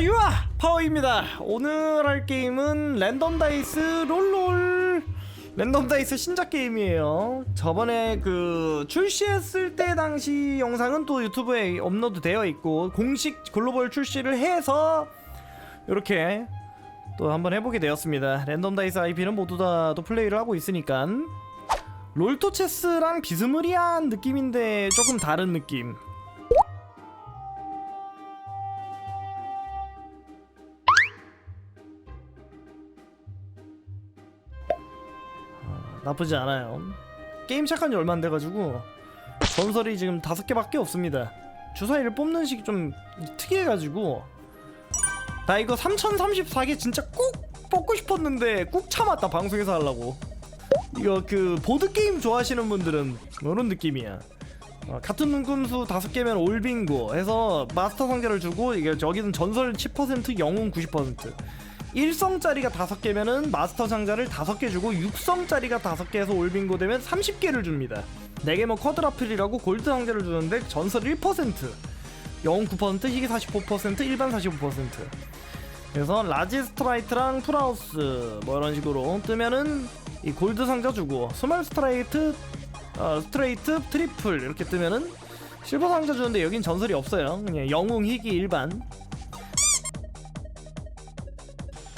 자 유아 파워입니다. 오늘 할 게임은 랜덤 다이스 롤롤. 랜덤 다이스 신작 게임이에요. 저번에 그 출시했을 때 당시 영상은 또 유튜브에 업로드 되어 있고 공식 글로벌 출시를 해서 이렇게 또 한번 해보게 되었습니다. 랜덤 다이스 IP는 모두 다 또 플레이를 하고 있으니까. 롤토 체스랑 비스무리한 느낌인데 조금 다른 느낌 나쁘지 않아요. 게임 시작한 지 얼마 안 돼가지고 전설이 지금 다섯 개밖에 없습니다. 주사위를 뽑는 식이 좀 특이해가지고 나 이거 3034개 진짜 꼭 뽑고 싶었는데 꾹 참았다 방송에서 하려고. 이거 그 보드 게임 좋아하시는 분들은 이런 느낌이야. 어, 같은 눈금수 다섯 개면 올빙고 해서 마스터 상자를 주고 이게 저기는 전설 10% 영웅 90% 1성짜리가 다섯 개면은 마스터 상자를 다섯 개 주고 6성짜리가 다섯 개에서 올빙고 되면 30개를 줍니다. 4개면 쿼드라플이라고 골드 상자를 주는데 전설 1% 영웅 9% 희귀 45% 일반 45% 그래서 라지 스트라이트랑 풀하우스 뭐 이런 식으로 뜨면은 이 골드 상자 주고 스몰 스트라이트 어, 스트레이트 트리플 이렇게 뜨면은 실버 상자 주는데 여긴 전설이 없어요. 그냥 영웅 희귀 일반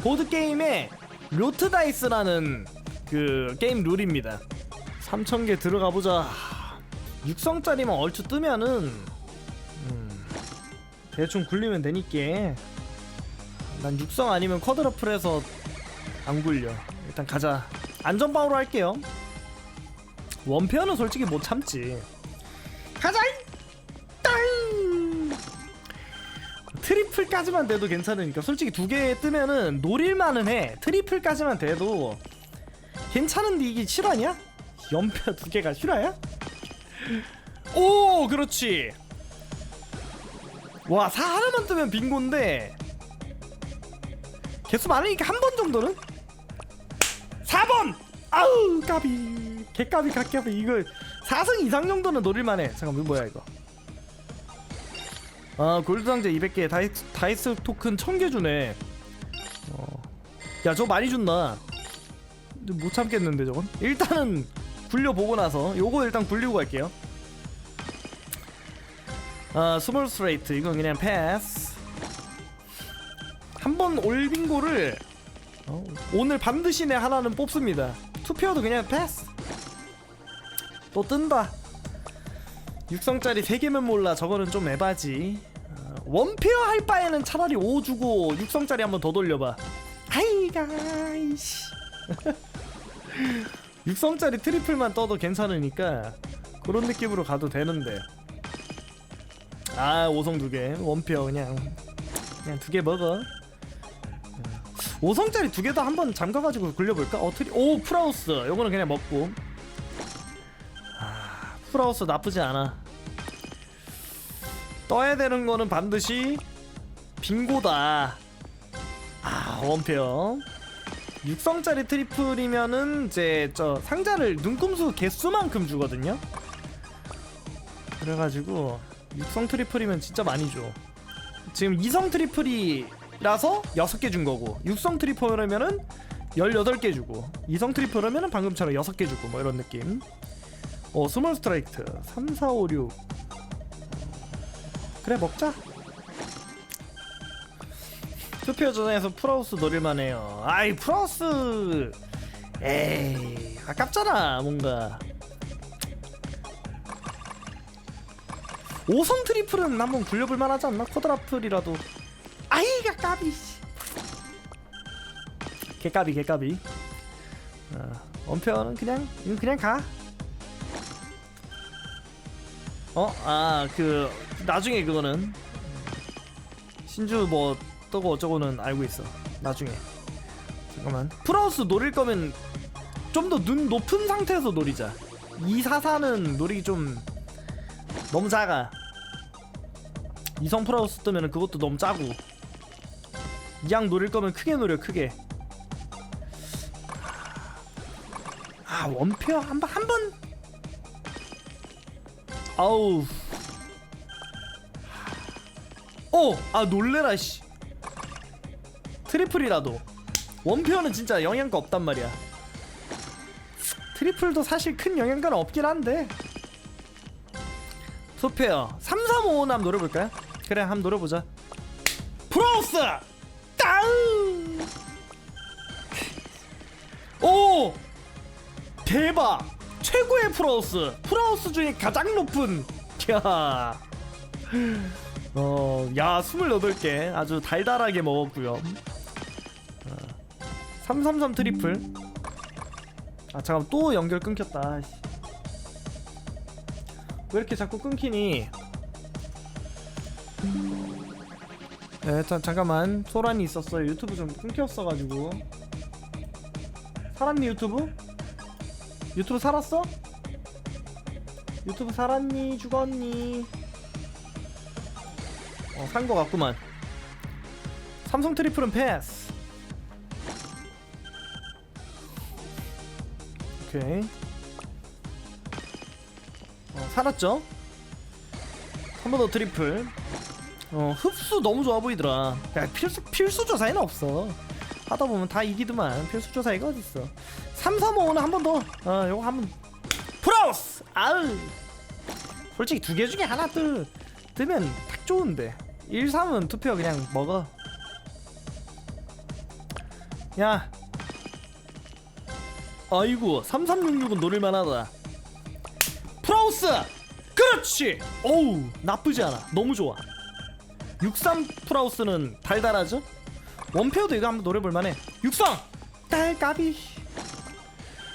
보드 게임에 로트 다이스라는 그 게임 룰입니다 3000개 들어가 보자 6성짜리만 얼추 뜨면은 음, 대충 굴리면 되니까 난 육성 아니면 쿼드러플에서 안 굴려. 일단 가자. 안전방으로 할게요. 원페어는 솔직히 못 참지. 가자. 트리플까지만 돼도 괜찮으니까 솔직히 두 개 뜨면은 노릴만은 해. 트리플까지만 돼도 괜찮은데 이게 실화냐? 연표 두 개가 실화야? 오, 그렇지. 와, 사 하나만 뜨면 빙고인데 개수 많으니까 한 번 정도는 4번 아우 까비 개까비 각까비 이거 4승 이상 정도는 노릴만해 잠깐만 뭐야 이거 아 골드 상자 200개 다이스, 다이스 토큰 1000개 주네 어. 야 저거 많이 준다 못 참겠는데 저건 일단은 굴려보고 나서 요거 일단 굴리고 갈게요 아 스몰 스트레이트 이건 그냥 패스 한 번 올빙고를 어, 오늘 반드시 내 하나는 뽑습니다. 투표도 그냥 패스. 또 뜬다. 육성짜리 3개면 몰라. 저거는 좀 에바지. 어, 원페어 할 바에는 차라리 5 주고 육성짜리 한번 더 돌려봐. 아이가 이씨. 육성짜리 트리플만 떠도 괜찮으니까 그런 느낌으로 가도 되는데. 아 5성 두 개. 원페어 그냥 그냥 두 개 먹어. 5성짜리 두 개 다 한번 잠가가지고 굴려볼까? 어, 트리... 오, 프라우스. 요거는 그냥 먹고. 아, 프라우스 나쁘지 않아. 떠야 되는 거는 반드시 빙고다. 아, 원페어. 6성짜리 트리플이면은 이제 저 상자를 눈금수 개수만큼 주거든요. 그래가지고 6성 트리플이면 진짜 많이 줘. 지금 2성 트리플이 라서 6개 준 거고 6성 트리플이면은 18개 주고 2성 트리플이면은 방금처럼 6개 주고 뭐 이런 느낌 어 스몰 스트라이크 3 4 5 6 그래 먹자. 투표 전에서 프라우스 노릴만 해요. 아이 프라우스! 에이 아깝잖아 뭔가. 5성 트리플은 한번 굴려볼 만 하지 않나? 쿼드라플이라도. 아이가 까비 씨. 개까비 개까비. 어, 원표는 그냥 이거 그냥 가 어? 아 그 나중에 그거는. 신주 뭐 떠고 어쩌고는 알고 있어 나중에. 잠깐만. 프라우스 노릴 거면 좀 더 눈 높은 상태에서 노리자. 244는 노리기 좀 너무 작아. 이성 프라우스 뜨면 그것도 너무 짜고. 이양 노릴 거면 크게 노려 크게. 아 원페어 한 번 한 번 아우 어아 놀래라 씨 트리플이라도 원표는 진짜 영향가 없단 말이야 트리플도 사실 큰 영향가는 없긴 한데 소페어 3355 한번 노려볼까요? 그래 한번 노려보자 프로스! 다운! 오! 대박! 최고의 프로스! 프로스 중에 가장 높은 야 어, 야, 28개 아주 달달하게 먹었고요. 어, 333 트리플. 아, 잠깐 또 연결 끊겼다. 씨. 왜 이렇게 자꾸 끊기니? 네, 자, 잠깐만 소란이 있었어요. 유튜브 좀 끊겼어가지고. 살았니 유튜브? 유튜브 살았어? 유튜브 살았니? 죽었니? 어, 산 거 같구만. 삼성 트리플은 패스. 오케이. 어, 살았죠? 한 번 더 트리플. 어, 흡수 너무 좋아 보이더라. 야, 필수, 필수 조사에는 없어. 하다 보면 다 이기더만. 필수 조사이가 어딨어. 3, 3, 5는 한번 더. 어, 요거 한 번. 프로스! 아우! 솔직히 두 개 중에 하나 뜨, 뜨면 딱 좋은데. 1, 3은 투표 그냥 먹어. 야. 아이고, 3366은 노릴만 하다. 프로스! 그렇지! 어우, 나쁘지 않아. 너무 좋아. 63 프라우스는 달달하죠? 원페어도 이거 한번 노려볼만해. 육성! 딸까비.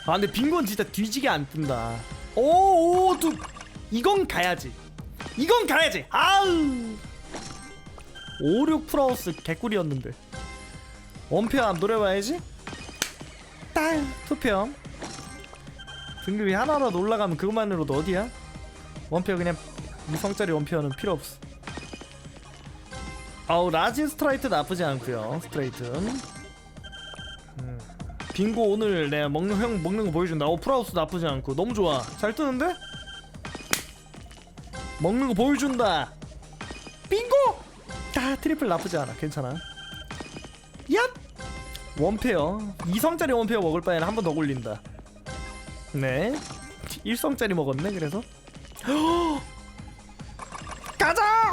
아 근데 빈곤 진짜 뒤지게 안 뜬다. 오오 두 이건 가야지. 이건 가야지. 아우. 56 프라우스 개꿀이었는데. 한번 노려봐야지. 딸 투표. 등급이 하나라도 올라가면 그것만으로도 어디야? 원페어 그냥 무성짜리 원페어는 필요 없어. 아우 라지 스트라이트 나쁘지 않고요 스트레이트 음. 빙고 오늘 내가 먹는 형 먹는 거 보여준다. 오 프라우스 나쁘지 않고. 너무 좋아. 잘 뜨는데? 먹는 거 보여준다. 빙고! 다 트리플 나쁘지 않아. 괜찮아. 얍! 원페어. 2성짜리 원페어 먹을 바에는 한 번 더 굴린다. 네. 1성짜리 먹었네 그래서. 가자!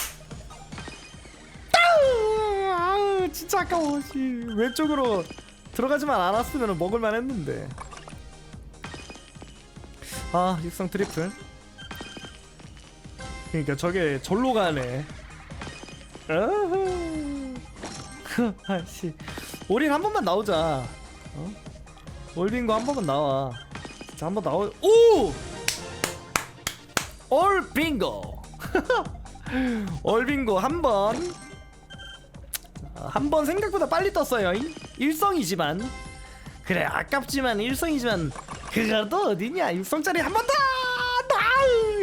아우 진짜 아까워. 씨. 왼쪽으로 들어가지만 않았으면 먹을만 했는데 아 육성 트리플 그러니까 저게 절로 가네. 아씨 올인 한 번만 나오자 어? 올빈거 한 번만 나와 진짜 한번 나오 오! 올빙고 올빙고 한번 한 번 생각보다 빨리 떴어요. 일성이지만 그래 아깝지만 일성이지만 그거도 어디냐 육성짜리 한 번 더.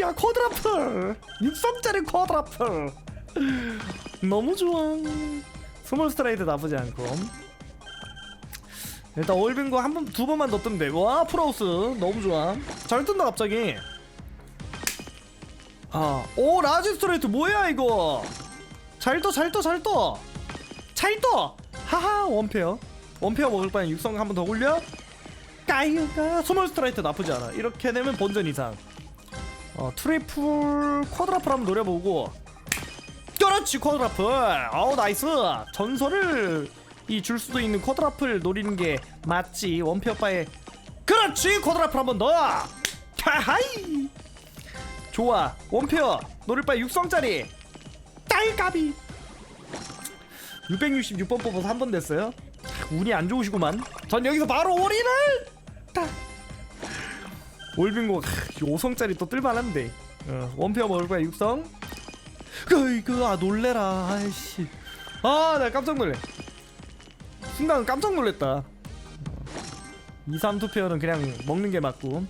야 쿼드라플 육성짜리 쿼드라플 너무 좋아. 스몰 스트라이트 나쁘지 않고 일단 올빙고 한 번 두 번만 더 뜨면 돼. 와 프로우스 너무 좋아. 잘 뜬다 갑자기. 아, 오 라지 스트레이트 뭐야 이거? 잘 떠, 잘 떠, 잘 떠. 잘 떠. 하하 원페어. 원페어 먹을 바엔 육성 한 번 더 굴려. 까이가 스몰 스트라이트 나쁘지 않아. 이렇게 되면 본전 이상. 어 트리플 쿼드라플 한번 노려보고. 그렇지 쿼드라플. 아우 나이스. 전설을 이 줄 수도 있는 쿼드라플 노리는 게 맞지 원페어 바에. 그렇지 쿼드라플 한번 더. 하하이. 좋아 원페어 노릴 바에 육성짜리 딸까비 666번 뽑아서 한 번 됐어요? 운이 안 좋으시구만. 전 여기서 바로 올인을! 딱! 올빙고 5성짜리 또 뜰만한데. 어, 원페어 먹을 거야 육성? 그이그 아 놀래라 아이씨. 아 나 깜짝 놀래. 순간 깜짝 놀랬다. 2, 3 투페어는 그냥 먹는 게 맞고.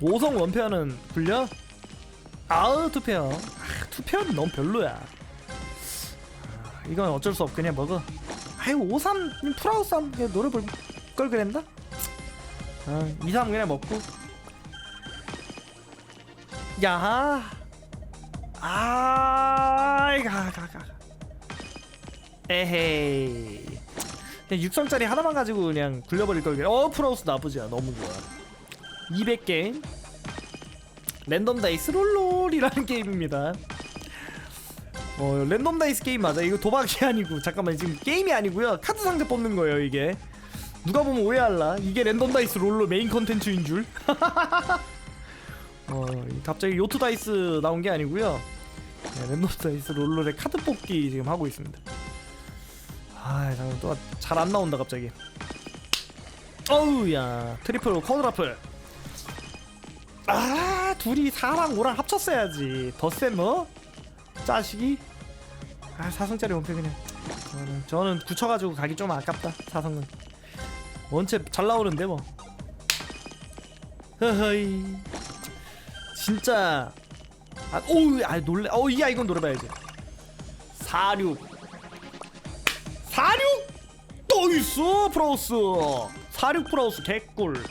5성 원페어는 굴려? 아우 투페어 아, 투페어는 너무 별로야. 아, 이건 어쩔 수 없 그냥 먹어 아유 53 프라우스 한번 그냥 노래 볼걸 그랬나? 아, 2, 3 그냥 먹고 야하 아이 가가가 에헤이 육성짜리 하나만 가지고 그냥 굴려버릴 걸. 어 프라우스 나쁘지 않아. 너무 좋아. 200개 랜덤 다이스 롤롤이라는 게임입니다. 어 랜덤 다이스 게임 맞아. 이거 도박이 아니고 잠깐만 지금 게임이 아니고요. 카드 상자 뽑는 거예요 이게. 누가 보면 오해할라. 이게 랜덤 다이스 롤롤 메인 컨텐츠인 줄. 어 갑자기 요트 다이스 나온 게 아니고요. 네, 랜덤 다이스 롤롤의 카드 뽑기 지금 하고 있습니다. 아 잠깐 또잘 안 나온다 갑자기. 어우야 트리플 쿼드라플. 아 둘이 4랑 5랑 합쳤어야지. 더센 너? 짜식이? 아 사성짜리 원패 그냥. 저는 저는 굳혀가지고 가기 좀 아깝다 사성은. 원체 잘 나오는데 뭐. 허허이. 진짜 아, 오우, 아 놀래. 어, 이야 이건 노려봐야지. 46. 46. 또 있어 프라우스. 46 프라우스 개꿀.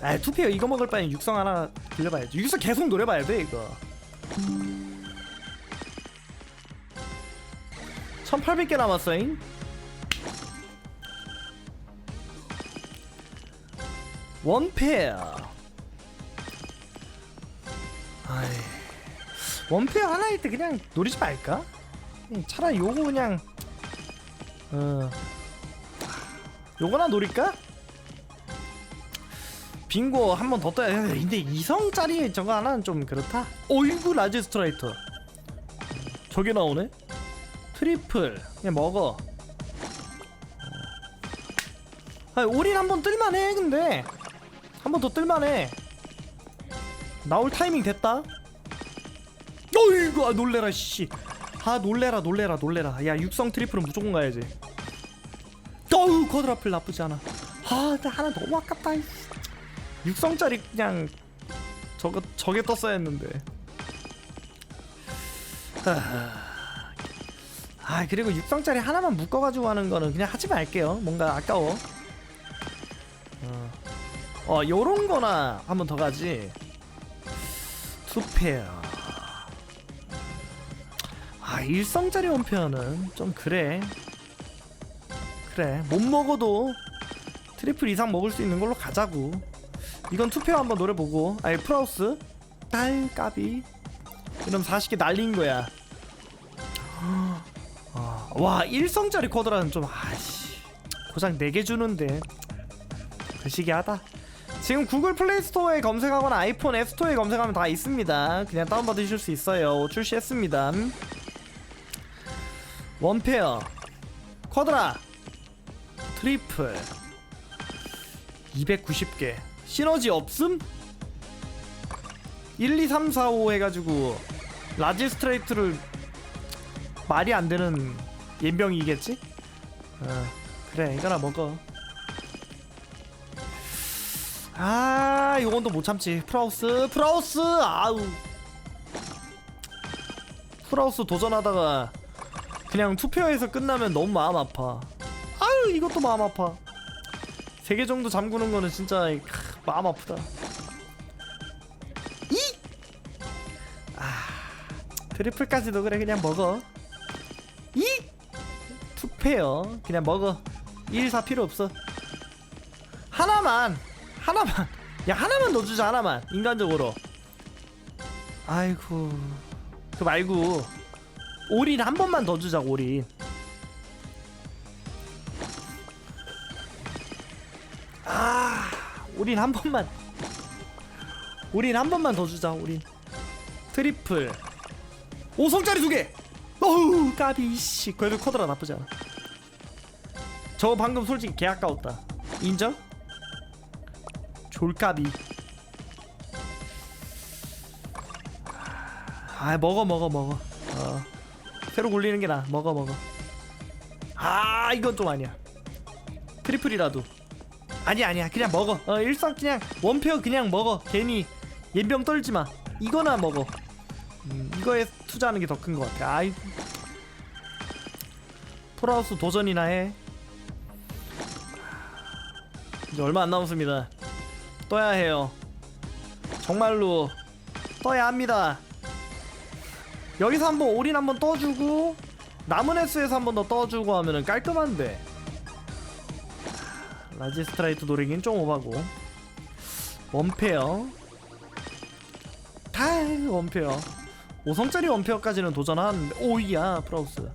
아, 투페어 이거 먹을 바엔 육성 하나 돌려봐야지. 육성 계속 노려봐야 돼 이거. 1800개 남았어잉. 원페어. 아이 원페어 하나일 때 그냥 노리지 말까? 차라리 요거 그냥 어 요거나 노릴까? 빙고 한 번 더 떠야 돼. 근데 이성짜리 저거 하나는 좀 그렇다. 어이구 라지 스트라이터. 저게 나오네. 트리플 그냥 먹어. 아 올인 한 번 뜰만해 근데 한 번 더 뜰만해. 나올 타이밍 됐다. 어이구 아, 놀래라 씨. 아 놀래라 놀래라 놀래라. 야 육성 트리플은 무조건 가야지. 어우 쿼드라플 나쁘지 않아. 아나 하나 너무 아깝다. 이. 육성짜리 그냥 저거 저게 떴어야 했는데. 아, 아 그리고 육성짜리 하나만 묶어가지고 하는 거는 그냥 하지 말게요. 뭔가 아까워. 어, 어 요런 거나 한번 더 가지. 투페어. 아 일성짜리 원페어는 좀 그래. 그래 못 먹어도 트리플 이상 먹을 수 있는 걸로 가자고. 이건 투페어 한번 노려보고. 아니 프라우스. 딸 까비. 이러면 40개 날린 거야. 아, 와 일성짜리 쿼드라는 좀 아씨 고장 4개 주는데 그 시기하다. 지금 구글 플레이 스토어에 검색하거나 아이폰 앱 스토어에 검색하면 다 있습니다. 그냥 다운받으실 수 있어요. 출시했습니다. 원페어, 쿼드라, 트리플, 290개. 시너지 없음? 1, 2, 3, 4, 5 해가지고 라지 스트레이트를 말이 안 되는 연병이겠지? 어, 그래 이거나 먹어. 아 이건 또 못 참지 프라우스 프라우스 아우 프라우스 도전하다가 그냥 투표에서 끝나면 너무 마음 아파 아유 이것도 마음 아파 세 개 정도 잠그는 거는 진짜 크, 마음 아프다. 이! 아 트리플까지도 그래 그냥 먹어. 이! 투페어 그냥 먹어. 1, 4 필요 없어. 하나만 하나만. 야 하나만 넣어주자 하나만. 인간적으로. 아이고. 그 말고 올인 한 번만 더 주자 올인 올인 한 번만. 올인 한 번만 더 주자 올인 트리플. 5성짜리 두개! 어우 까비 씨. 그래도 커드라 나쁘지 않아. 저 방금 솔직히 개 아까웠다. 인정? 졸까비. 아 먹어 먹어 먹어. 어. 새로 굴리는 게 나아. 먹어 먹어. 아 이건 좀 아니야. 트리플이라도 아니야 아니야. 그냥 먹어. 어 일상 그냥 원페어 그냥 먹어. 괜히 연병 떨지 마. 이거나 먹어. 음, 이거에 투자하는 게 더 큰 것 같아. 아이. 프라우스 도전이나 해. 이제 얼마 안 남았습니다. 떠야 해요. 정말로 떠야 합니다. 여기서 한번 올인 한번 떠주고 남은 횟수에서 한번 더 떠주고 하면은 깔끔한데 라지 스트라이트 노리긴 좀 오바고. 원페어. 다 원페어. 5성짜리 원페어까지는 도전하는데 오이야 프라우스.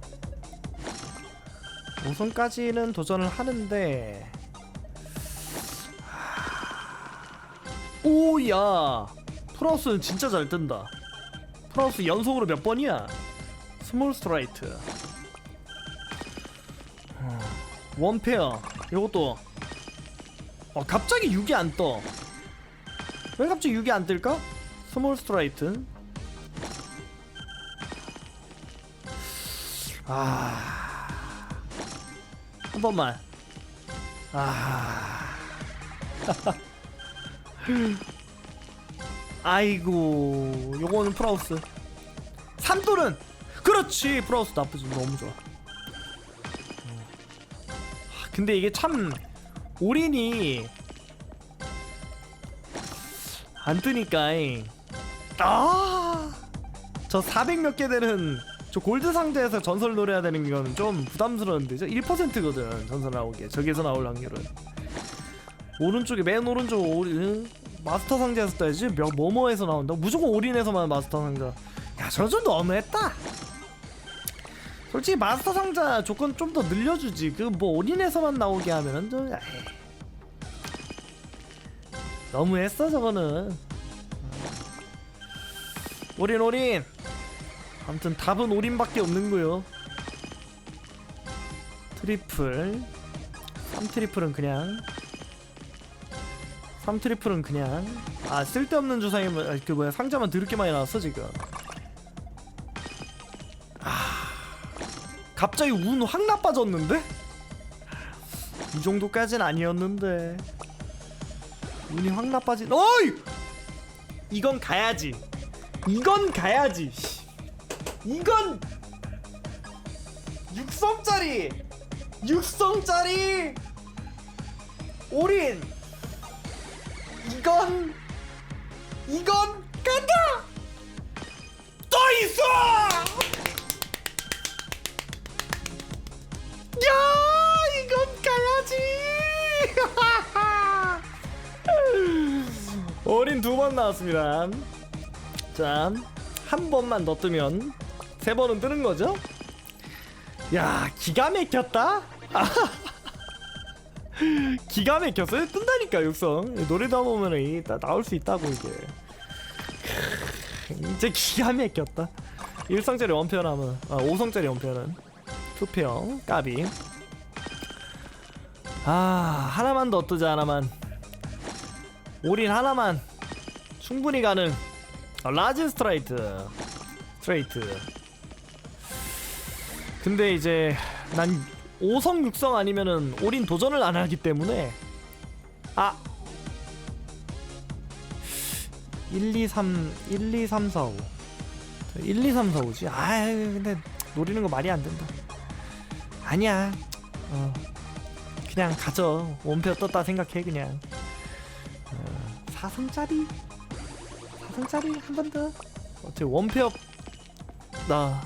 5성까지는 도전을 하는데 오야. 프라우스는 진짜 잘 뜬다. 프라우스 연속으로 몇 번이야? 스몰 스트라이트. 어, 원페어. 요것도 어 갑자기 6이 안 떠. 왜 갑자기 6이 안 뜰까? 스몰 스트라이트 아... 한 번만. 아... 아이고 요거는 프라우스. 3돌은! 그렇지! 프라우스 나쁘지. 너무 좋아. 어. 하, 근데 이게 참 올인이 안 뜨니까 아저 400 몇 개 되는 저 골드 상자에서 전설 노래해야 되는 건 좀 부담스러운데 저 1%거든 전설 나오기에. 저기에서 나올 확률은. 오른쪽에 맨 오른쪽 올인 마스터 상자에서 떠야지? 몇 뭐뭐에서 나온다? 무조건 올인에서만 마스터 상자. 야 저건 좀 너무했다 솔직히 마스터 상자 조건 좀 더 늘려주지. 그 뭐 올인에서만 나오게 하면은 좀 에이. 너무했어 저거는. 올인 올인. 아무튼 답은 올인밖에 없는 거요. 트리플. 3 트리플은 그냥. 3 트리플은 그냥. 아 쓸데없는 주사위만 아, 그 뭐야 상자만 드럽게 많이 나왔어 지금 갑자기 운 확 나빠졌는데? 이 정도까진 아니었는데. 운이 확 나빠진 어이! 이건 가야지. 이건 가야지. 씨. 이건 육성짜리! 육성짜리! 올인! 이건 이건 간다! 또 있어 가야지! 올인 두번 나왔습니다. 자 한 번만 더 뜨면 세 번은 뜨는 거죠? 야 기가 막혔다? 기가 막혔어요? 뜬다니까 육성. 노래다 보면은 이- 나- 나올 수 있다고 이게. 이제 기가 막혔다. 1성짜리 원페어 하면 아 5성짜리 원페어는 투페어 까비 아 하나만 더 뜨자 하나만. 올인 하나만. 충분히 가능. 아, 라지 스트라이트. 스트레이트. 근데 이제 난 5성 6성 아니면은 올인 도전을 안 하기 때문에. 아! 1, 2, 3 1, 2, 3, 4, 5 1, 2, 3, 4, 5지? 아 근데 노리는 거 말이 안 된다. 아니야. 어 그냥 가져 원페어 떴다 생각해 그냥. 어, 4성짜리? 4성짜리 한 번 더? 어째 원페어 나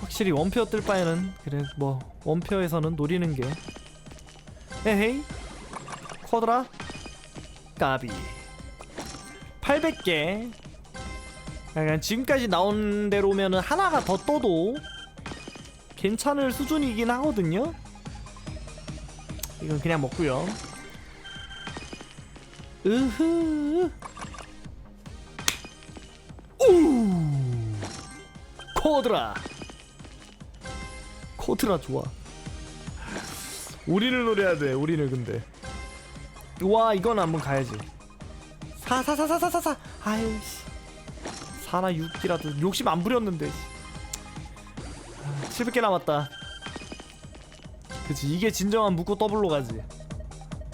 확실히 원페어 뜰 바에는 그래 뭐 원페어에서는 노리는 게. 에헤이. 쿼드라? 까비. 800개. 약간 지금까지 나온 대로면은 하나가 더 떠도 괜찮을 수준이긴 하거든요. 이건 그냥 먹고요. 으흐. 우! 코드라. 코드라 좋아. 우리를 노려야 돼 우리를 근데. 와 이건 한번 가야지. 사사사사사사사. 아이씨. 사나 6기라도 욕심 안 부렸는데 아, 700개 남았다. 그치 이게 진정한 묶고 더블로 가지.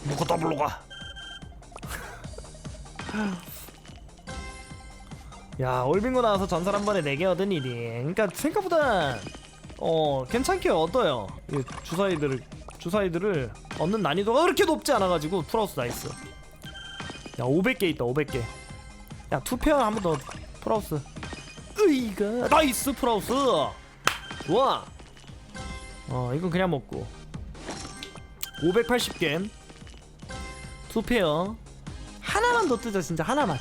묶고 더블로 가. 야 올빙고 나와서 전설 한 번에 4개 얻은 일이. 그러니까 생각보다 어 괜찮게 얻어요? 이 주사위들을 주사위들을 얻는 난이도가 그렇게 높지 않아 가지고 플러스 나이스. 야 500개 있다 500개. 야 투페어 한 번 더. 플러스. 으이가 나이스 프라우스 좋아. 어 이건 그냥 먹고. 580겐 두 페어. 하나만 더 뜨자 진짜. 하나만.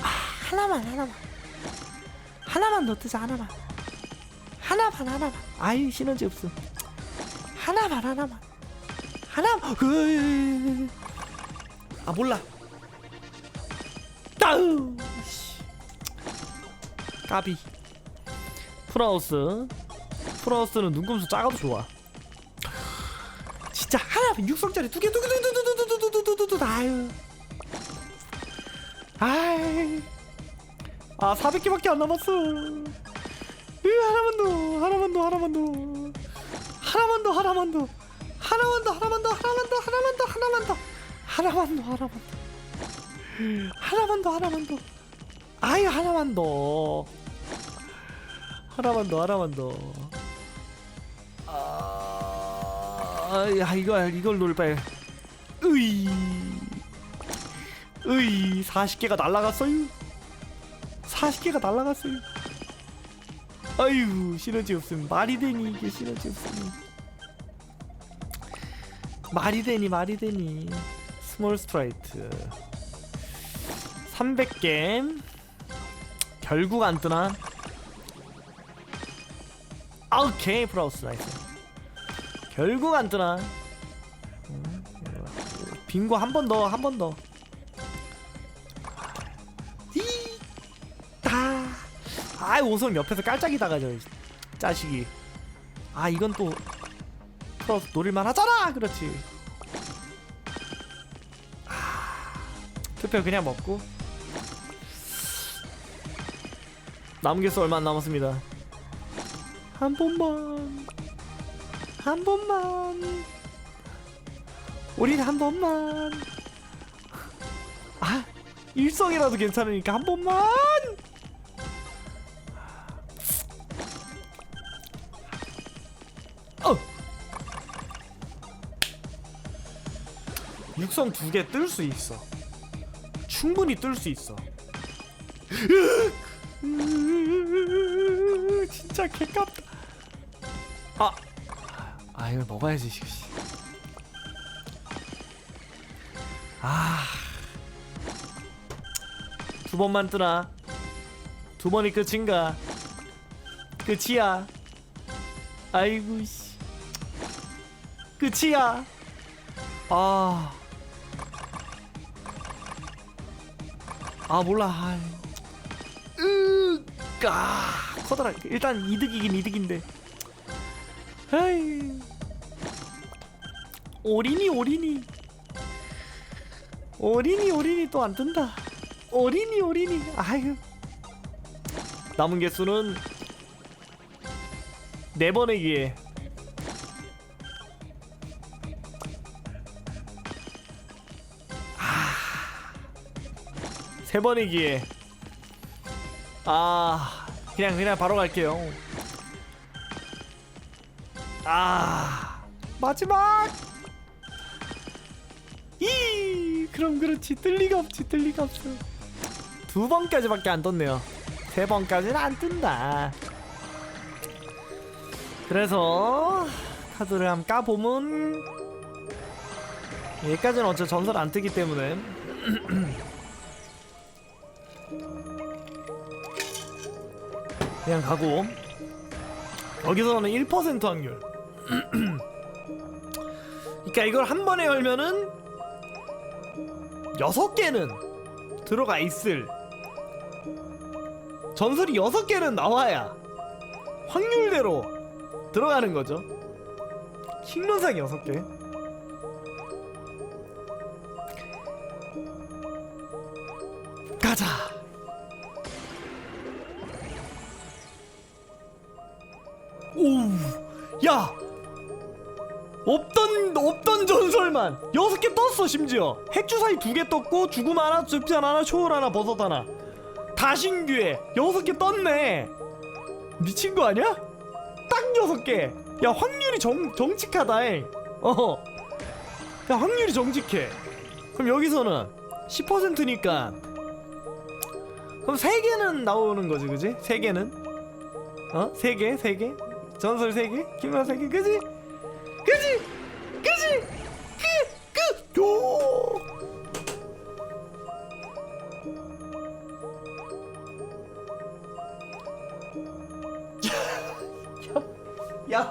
아 하나만 하나만. 하나만 더 뜨자 하나만. 하나만 하나만. 아이 시너지 없음. 하나만 하나만. 하나만. 으... 아 몰라. 따우. 씨. 까비 프라우스 프라우스는 눈금수 작아도 좋아 진짜 하나 육성짜리 두개 두개 두 개 두 개 두 개 두 개 두 개 두 개 아유 아이 아 400개밖에 안 남았어 으 하나만 더 하나만 더 하나만 더 하나만 더 하나만 더 하나만 더 하나만 더 하나만 더 하나만 더 하나만 더 하나만 더 하나만 더 하나만 더 하나만 더 아이 하나만 더 하나만 더 하나만 더. 아, 야 이거 이걸 노릴 으이. 으이 40개가 날라갔어요. 40개가 날라갔어요. 아유 시너지 없음. 말이 되니 이게 시너지 없음. 말이 되니 말이 되니. 스몰 스트라이트. 300개 결국 안 뜨나 아, 오케이 프라우스 나이스. 결국 안 뜨나? 음, 빙고 한 번 더 한 번더. 아이 오성 옆에서 깔짝이 다가져 이 자식이. 아 이건 또 프라우스 노릴만 하잖아! 그렇지. 아, 투표 그냥 먹고. 남은 개수 얼마 안 남았습니다 한 번만. 한 번만. 우린 한 번만. 아 일성이라도 괜찮으니까 한 번만. 어. 육성 두 개 뜰 수 있어. 충분히 뜰 수 있어. 진짜 개깝다. 아, 아 이걸 먹어야지 씨. 아, 두 번만 뜨나? 두 번이 끝인가? 끝이야. 아이고 씨, 끝이야. 아, 아 몰라. 아이. 으까 커다라. 일단 이득이긴 이득인데. 에이. 오리니 오리니 오리니 오리니 또안 뜬다. 오리니 오리니 아유 남은 개수는 네 번의 기회. 아, 세 번의 기회. 아 그냥 그냥 바로 갈게요. 아. 마지막 이 그럼 그렇지. 뜰 리가 없지 뜰 리가 없어. 두 번까지밖에 안 떴네요. 세 번까지는 안 뜬다. 그래서 카드를 한번 까보면 여기까지는 어째 전설 안 뜨기 때문에. 그냥 가고. 여기서는 1% 확률. 그러니까 이걸 한 번에 열면은 여섯 개는 들어가 있을 전설이 여섯 개는 나와야 확률대로 들어가는 거죠. 킹론상 여섯 개. 가자. 오, 야, 없던 없던 전설만 여섯 개 떴어 심지어 핵주사위 두 개 떴고 죽음 하나 줍지 하나 초월 하나 버섯 하나 다신규에 여섯 개 떴네 미친 거 아니야? 딱 여섯 개야 확률이 정 정직하다잉 어야 확률이 정직해 그럼 여기서는 10%니까 그럼 세 개는 나오는 거지, 그지? 세 개는? 어? 세 개, 세 개? 전설 세 개? 김만 세 개, 그지? 그지? 그지? 그, 그, 요! 야,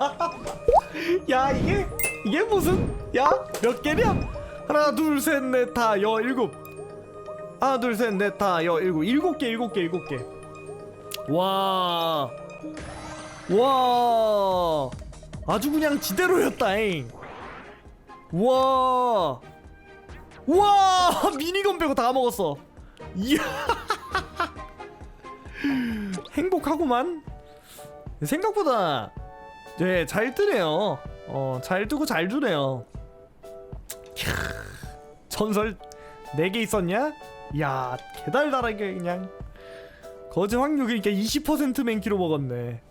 야 이게 이게 무슨? 야 몇 개냐? 하나 둘 셋 넷 다 여 일곱. 하나 둘 셋 넷 다 여 일곱. 일곱 개 일곱 개 일곱 개. 와, 와, 아주 그냥 지대로였다잉. 와, 와 미니건 빼고 다 먹었어. 이야, 행복하구만. 생각보다 네, 잘 뜨네요. 어, 잘 뜨고 잘 주네요. 캬, 전설 4개 있었냐? 야, 개달달하게 그냥 거제 확률 그러니까 20% 맨키로 먹었네.